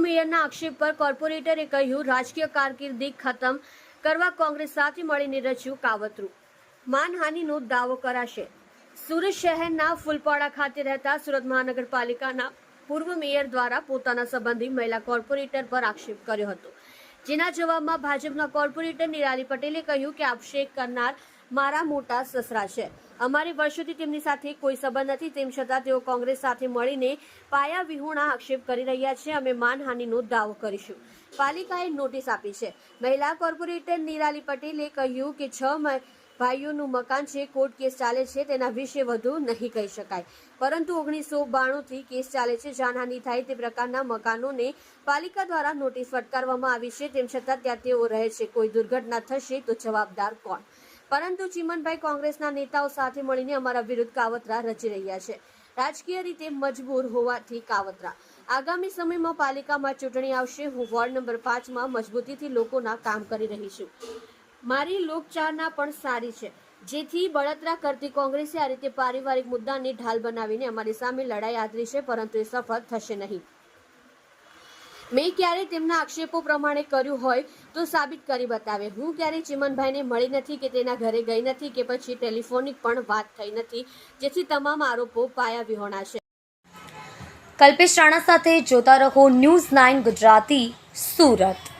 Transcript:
મેયરના આક્ષેપ પર કોર્પોરેટરે કહ્યું, રાજકીય કારકિર્દી ખતમ કરવા કોંગ્રેસ સાથે મળીને રચ્યું કાવતરું. માનહાનિનો દાવો કરાશે. સુરત શહેરના ફૂલપાડા ખાતે રહેતા સુરત મહાનગરપાલિકાના પૂર્વ મેયર દ્વારા પોતાના સંબંધી મહિલા કોર્પોરેટર પર આક્ષેપ કર્યો હતો. જેના જવાબમાં ભાજપના કોર્પોરેટર નિરાલી પટેલે કહ્યું કે આક્ષેપ કરનાર મારા મોટા સસરા છે. અમારી વર્ષોથી તેમની સાથે કોઈ સંબંધ નથી. તેમ છતાં તેઓ કોંગ્રેસ સાથે મળીને પાયા વિહોણા આક્ષેપ કરી રહ્યા છે. અમે માનહાનિનો દાવો કરીશું. પાલિકાએ નોટિસ આપી છે. મહિલા કોર્પોરેટર નિરાલી પટેલે કહ્યું કે છ ભાઈઓનું મકાન છે, કોર્ટ કેસ ચાલે છે, તેના વિશે વધુ નહીં કહી શકાય. પરંતુ ઓગણીસો બાણુંથી કેસ ચાલે છે. જાનહાનિ થાય તે પ્રકારના મકાનોને પાલિકા દ્વારા નોટિસ ફટકારવામાં આવી છે. તેમ છતાં ત્યાં તેઓ રહે છે. કોઈ દુર્ઘટના થશે તો જવાબદાર કોણ? પરંતુ ચિમનભાઈ કોંગ્રેસના નેતાઓ સાથે મળીને અમારા વિરુદ્ધ કાવતરા રચી રહ્યા છે. રાજકીય રીતે મજબૂર હોવાથી કાવતરા. આગામી સમયમાં પાલિકામાં ચૂંટણી આવશે. હું વોર્ડ નંબર પાંચમાં મજબૂતીથી લોકોના કામ કરી રહી છું. મારી લોકચારના પણ સારી છે. જેથી બળતરા કરતી કોંગ્રેસે આ રીતે પારિવારિક મુદ્દાને ઢાલ બનાવીને અમારી સામે લડાઈ આદરી છે, પરંતુ એ સફળ થશે નહીં. મેં ક્યારે તેમના આક્ષેપો પ્રમાણે કર્યું હોય તો સાબિત કરી બતાવે. હું ક્યારે ચિમનભાઈને મળી નથી કે તેના ઘરે ગઈ નથી કે પછી ટેલિફોનિક પણ વાત થઈ નથી, જેથી તમામ આરોપો પાયા વિહોણા છે. કલ્પેશ રાણા સાથે જોતા રહો ન્યૂઝ નાઇન ગુજરાતી સુરત.